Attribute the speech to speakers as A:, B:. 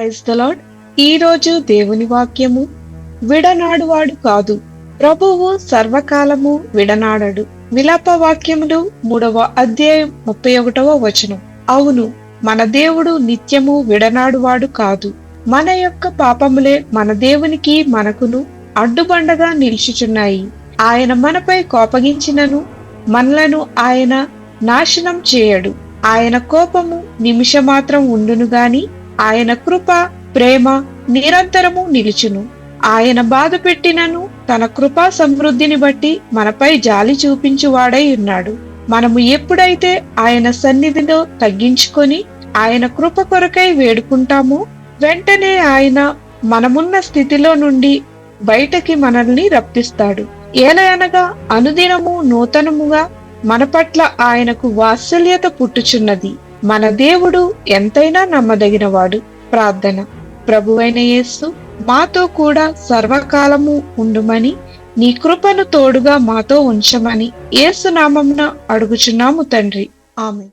A: Praise the Lord ఈ రోజు దేవుని వాక్యము విడనాడువాడు కాదు. ప్రభువు సర్వకాలము విడనాడడు. విలాప వాక్యములు మూడవ అధ్యాయం ముప్పై ఒకటవ వచనం. అవును మన దేవుడు నిత్యము విడనాడువాడు కాదు. మన యొక్క పాపములే మన దేవునికి మనకును అడ్డుబండగా నిలుచుచున్నాయి. ఆయన మనపై కోపగించినను మనలను ఆయన నాశనం చేయడు. ఆయన కోపము నిమిషమాత్రం ఉండును గాని ఆయన కృప ప్రేమ నిరంతరము నిలుచును. ఆయన బాధ పెట్టినను తన కృపా సమృద్ధిని బట్టి మనపై జాలి చూపించువాడై ఉన్నాడు. మనము ఎప్పుడైతే ఆయన సన్నిధిలో తగ్గించుకొని ఆయన కృప కొరకై వేడుకుంటామో వెంటనే ఆయన మనమున్న స్థితిలో నుండి బయటకి మనల్ని రప్పిస్తాడు. ఏలయనగా అనుదినము నూతనముగా మన పట్ల ఆయనకు వాత్సల్యత పుట్టుచున్నది. మన దేవుడు ఎంతైనా నమ్మదగినవాడు. ప్రార్థన. ప్రభువైన యేసు మాతో కూడా సర్వకాలము ఉండుమని నీ కృపను తోడుగా మాతో ఉంచమని యేసు అడుగుచున్నాము తండ్రి. ఆమె